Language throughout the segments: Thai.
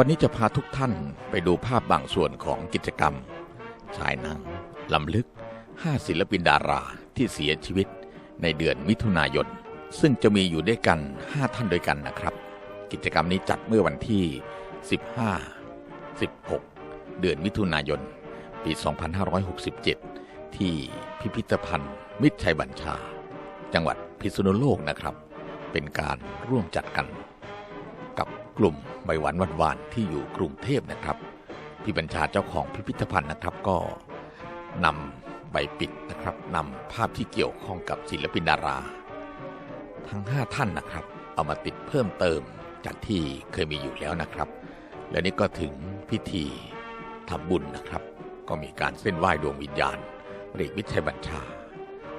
วันนี้จะพาทุกท่านไปดูภาพบางส่วนของกิจกรรมฉายหนังลำลึก 5 ศิลปินดาราที่เสียชีวิตในเดือนมิถุนายน ซึ่งจะมีอยู่ด้วยกัน 5 ท่านด้วยกันนะครับ กิจกรรมนี้จัดเมื่อวันที่ 15 16 เดือนมิถุนายน ปี 2567 ที่พิพิธภัณฑ์ มิตรชัยบัญชา จังหวัดพิษณุโลกนะครับ เป็นการร่วมจัดกัน กลุ่มใบหวานวันวานที่อยู่กรุงเทพนะครับ พี่บัญชาเจ้าของพิพิธภัณฑ์นะครับก็นำใบปิดนะครับนำภาพที่เกี่ยวข้องกับศิลปินดารา ทั้ง 5 ท่านนะครับ เอามาติดเพิ่มเติมจากที่เคยมีอยู่แล้วนะครับ และนี่ก็ถึงพิธีทำบุญนะครับ ก็มีการเส้นไหว้ดวงวิญญาณเรียกวิชัยบัญชา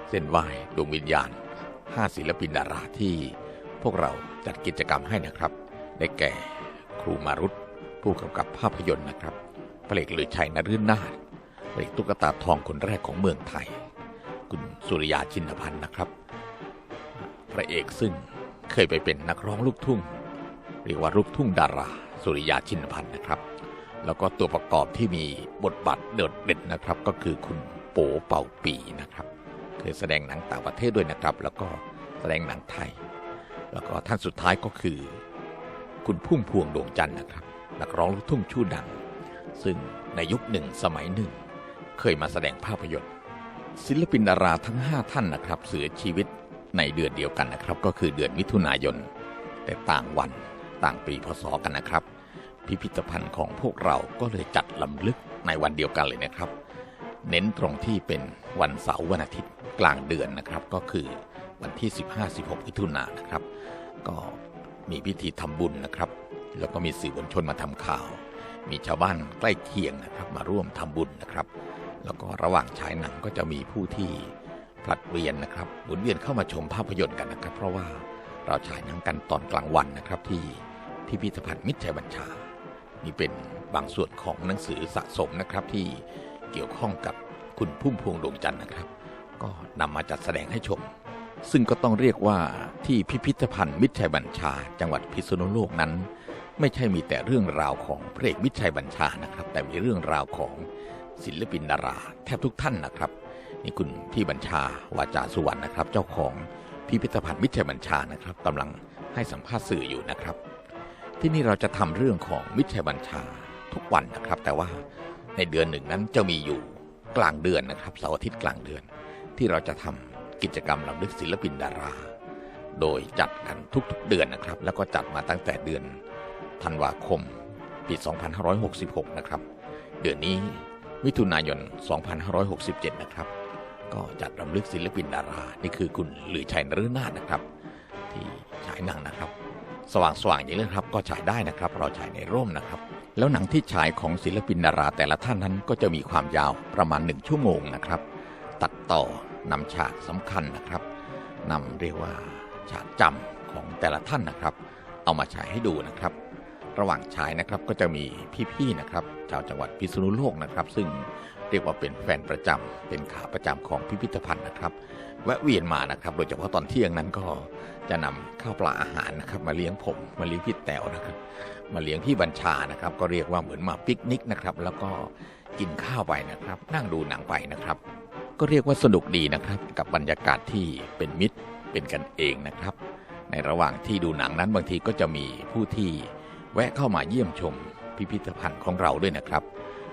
เส้นไหว้ดวงวิญญาณ 5 ศิลปินดาราที่พวกเราจัดกิจกรรมให้นะครับ ได้แก่ครูมารุตผู้กำกับภาพยนตร์นะครับพระเอกลือชัยนฤนาถพระเอกตุ๊กตาทองคนแรกของเมืองไทย คุณสุริยาชินพันธ์นะครับ พระเอกซึ่งเคยไปเป็นนักร้องลูกทุ่ง เรียกว่าลูกทุ่งดาราสุริยาชินพันธ์นะครับ แล้วก็ตัวประกอบที่มีบทบาทเด่นเด่นนะครับ ก็คือคุณโป๋เป่าปีนะครับ เคยแสดงหนังต่างประเทศด้วยนะครับ แล้วก็แสดงหนังไทย แล้วก็ท่านสุดท้ายก็คือ คุณพุ่มพวงดวงจันทร์นะครับ นักร้องลูกทุ่งชื่อดัง ซึ่งในยุคหนึ่งสมัยหนึ่ง เคยมาแสดงภาพยนตร์ศิลปินดาราทั้ง 5 ท่านนะครับเสียชีวิตในเดือนเดียวกันนะครับ ก็คือเดือนมิถุนายน แต่ต่างวันต่างปีพศกันนะครับ พิพิธภัณฑ์ของพวกเราก็เลยจัดลำลึกในวันเดียวกันเลยนะครับ เน้นตรงที่เป็นวันเสาร์วันอาทิตย์กลางเดือนนะครับ ก็คือวันที่ 15-16มิถุนายนนะครับ ก็ มีพิธีทำบุญนะครับ แล้วก็มีสื่อมวลชนมาทำข่าว มีชาวบ้านใกล้เคียงนะครับ มาร่วมทำบุญนะครับ แล้วก็ระหว่างฉายหนังก็จะมีผู้ที่ผลัดเวียนนะครับหมุนเวียนเข้ามาชมภาพยนตร์กันนะครับ เพราะว่าเราฉายหนังกันตอนกลางวันนะครับที่พิพิธภัณฑ์มิตรชัยบัญชา นี่เป็นบางส่วนของหนังสือสะสมนะครับที่เกี่ยวข้องกับคุณพุ่มพวงดวงจันทร์นะครับ ก็นำมาจัดแสดงให้ชม ซึ่งก็ต้องเรียกว่าที่พิพิธภัณฑ์มิตรชัยบัญชา จังหวัดพิษณุโลกนั้น ไม่ใช่มีแต่เรื่องราวของพระเอกมิตรชัยบัญชานะครับ แต่มีเรื่องราวของศิลปินดารา แทบทุกท่านนะครับนี่คุณพี่บัญชาวาจาสุวรรณนะครับ เจ้าของพิพิธภัณฑ์มิตรชัยบัญชานะครับกำลังให้สัมภาษณ์สื่ออยู่นะครับ ที่นี่เราจะทำเรื่องของมิตรชัยบัญชาทุกวันนะครับ แต่ว่าในเดือนหนึ่งนั้นจะมีอยู่กลางเดือนนะครับเสาร์อาทิตย์กลางเดือน ที่เราจะทำ กิจกรรมลำลึกศิลปินดารา โดยจัดกันทุกๆเดือนนะครับ แล้วก็จัดมาตั้งแต่เดือนธันวาคม ปี 2566 นะครับ เดือนนี้มิถุนายน 2567 นะครับ ก็จัดรำลึกศิลปินดารา นี่คือคุณหลือชัยนฤนาถนะครับ ที่ฉายหนังนะครับ สว่างสว่างๆอย่างนี้นะครับ ก็ฉายได้นะครับ เราฉายในร่มนะครับ แล้วหนังที่ฉายของศิลปินดาราแต่ละท่านนั้นก็จะมีความยาวประมาณหนึ่งชั่วโมงนะครับ ตัดต่อ นำฉากสำคัญนะครับนำเรียกว่าฉากจำของแต่ละท่านนะครับ เอามาฉายให้ดูนะครับ ระหว่างฉายนะครับก็จะมีพี่ๆนะครับชาวจังหวัดพิษณุโลกนะครับ ซึ่งเรียกว่าเป็นแฟนประจำเป็นขาประจำของพิพิธภัณฑ์นะครับแวะเวียนมานะครับ โดยเฉพาะตอนเที่ยงนั้นก็จะนำข้าวปลาอาหารนะครับ มาเลี้ยงผมมาเลี้ยงพี่แต๋วนะครับ มาเลี้ยงพี่บัญชานะครับ ก็เรียกว่าเหมือนมาปิกนิกนะครับ แล้วก็กินข้าวไปนะครับ นั่งดูหนังไปนะครับ ก็เรียกว่าสนุกดีนะครับ กับบรรยากาศที่เป็นมิตรเป็นกันเองนะครับ ในระหว่างที่ดูหนังนั้นบางทีก็จะมีผู้ที่แวะเข้ามาเยี่ยมชมพิพิธภัณฑ์ของเราด้วยนะครับ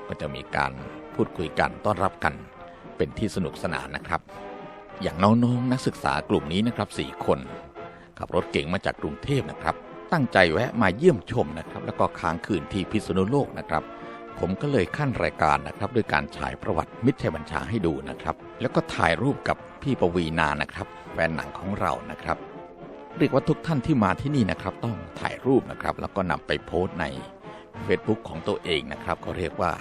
ก็จะมีการพูดคุยกันต้อนรับกัน เป็นที่สนุกสนานนะครับ อย่างน้องๆนักศึกษากลุ่มนี้นะครับสี่คนขับรถเก่งมาจากกรุงเทพนะครับ ตั้งใจแวะมาเยี่ยมชมนะครับ แล้วก็ค้างคืนที่พิษณุโลกนะครับ ผมก็เลยขั้นรายการนะครับด้วยการฉายประวัติมิตรชัยบัญชาให้ดูนะครับ แล้วก็ถ่ายรูปกับพี่ปวีนานะครับ แฟนหนังของเรานะครับ เรียกว่าทุกท่านที่มาที่นี่นะครับ ต้องถ่ายรูปนะครับ แล้วก็นำไปโพสต์ใน Facebook ของตัวเองนะครับก็เรียกว่า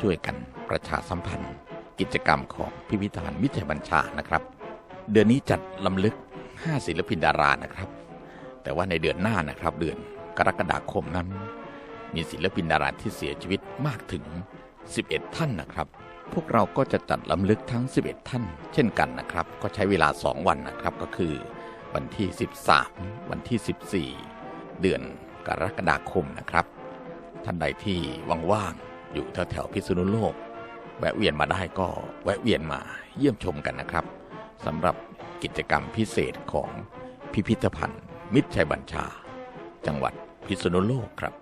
ช่วยกันประชาสัมพันธ์ กิจกรรมของพิพิธภัณฑ์มิตรชัยบัญชานะครับ เดือนนี้จัดลำลึก 5 ศิลปินดารานะครับ แต่ว่าในเดือนหน้านะครับ เดือนกรกฎาคมนั้น มีศิลปินดาราที่เสียชีวิตมากถึง 11 ท่านนะครับ พวกเราก็จะจัดลำลึกทั้ง 11 ท่าน เช่นกันนะครับ ก็ใช้เวลา 2 วันนะครับ ก็คือ วันที่ 13 วันที่ 14 เดือนกรกฎาคมนะครับ ท่านใดที่ว่างๆอยู่แถวๆพิษณุโลก แวะเวียนมาได้ก็แวะเวียนมาเยี่ยมชมกันนะครับสำหรับกิจกรรมพิเศษของพิพิธภัณฑ์ มิตรชัยบัญชา จังหวัดพิษณุโลกครับ